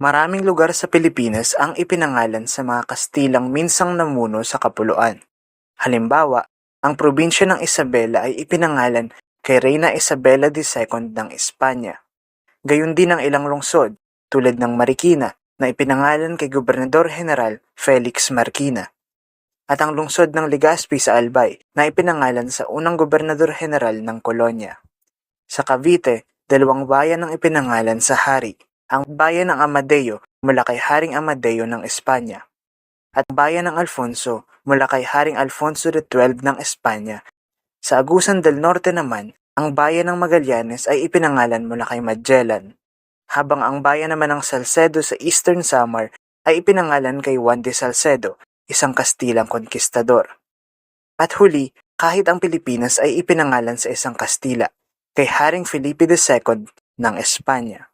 Maraming lugar sa Pilipinas ang ipinangalan sa mga Kastilang minsang namuno sa Kapuluan. Halimbawa, ang probinsya ng Isabela ay ipinangalan kay Reyna Isabela II ng Espanya. Gayun din ang ilang lungsod tulad ng Marikina na ipinangalan kay Gobernador General Felix Marquina. At ang lungsod ng Legazpi sa Albay na ipinangalan sa unang Gobernador General ng Kolonya. Sa Cavite, dalawang bayan ang ipinangalan sa hari. Ang bayan ng Amadeo mula kay Haring Amadeo ng Espanya. At ang bayan ng Alfonso mula kay Haring Alfonso XII ng Espanya. Sa Agusan del Norte naman, ang bayan ng Magallanes ay ipinangalan mula kay Magellan. Habang ang bayan naman ng Salcedo sa Eastern Samar ay ipinangalan kay Juan de Salcedo, isang Kastilang konkistador. At huli, kahit ang Pilipinas ay ipinangalan sa isang Kastila, kay Haring Felipe II ng Espanya.